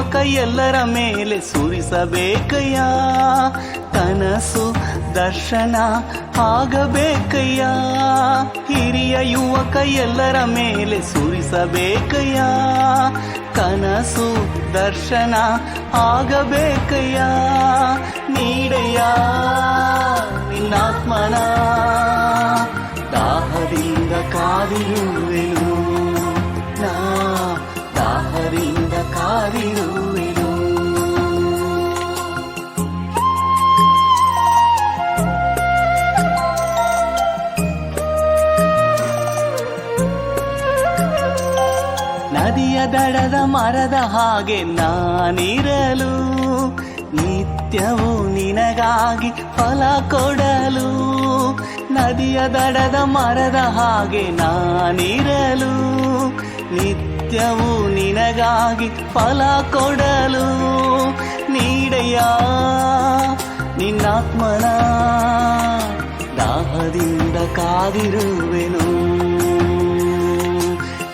ಯುವಕ ಎಲ್ಲರ ಮೇಲೆ ಸುರಿಸಬೇಕಯ್ಯ. ಕನಸು ದರ್ಶನ ಆಗಬೇಕಯ್ಯ. ಹಿರಿಯ ಯುವಕ ಎಲ್ಲರ ಮೇಲೆ ಸುರಿಸಬೇಕಯ್ಯ. ಕನಸು ದರ್ಶನ ಆಗಬೇಕಯ್ಯ. ನೀಡಯ್ಯ ನಿನ್ನಾತ್ಮನ. ದಾಹದಿಂದ ಕಾದಿರುವೆನು. ನದಿಯ ದಡದ ಮರದ ಹಾಗೆ ನಾನಿರಲು ನಿತ್ಯವೂ ನಿನಗಾಗಿ ಫಲ ಕೊಡಲು. ನದಿಯ ದಡದ ಮರದ ಹಾಗೆ ನಾನಿರಲು ನಿತ್ಯವೂ ನಿನಗಾಗಿ ಫಲ ಕೊಡಲು ನೀಡಯ್ಯ ನಿನ್ನಾತ್ಮನ ದಾಹದಿಂದ ಕಾದಿರುವೆನು.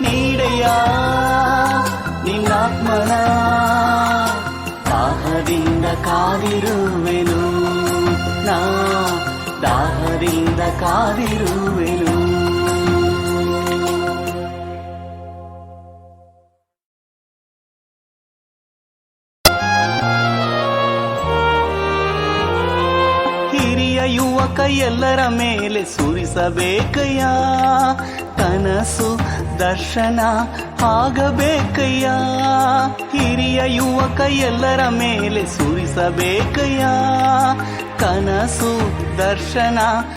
ನೀಡಯ್ಯ ನಿನ್ನಾತ್ಮನ ದಾಹದಿಂದ ಕಾದಿರುವೆನು. ನಾ ದಾಹದಿಂದ ಕಾದಿರುವೆನು. ಹಿರಿಯ ಎಲ್ಲರ ಮೇಲೆ ಸುರಿಸಬೇಕಯ್ಯ. ಕನಸು ದರ್ಶನ ಆಗಬೇಕಯ್ಯ. ಹಿರಿಯ ಯುವಕ ಎಲ್ಲರ ಮೇಲೆ ಸುರಿಸಬೇಕಯ್ಯ. ಕನಸು ದರ್ಶನ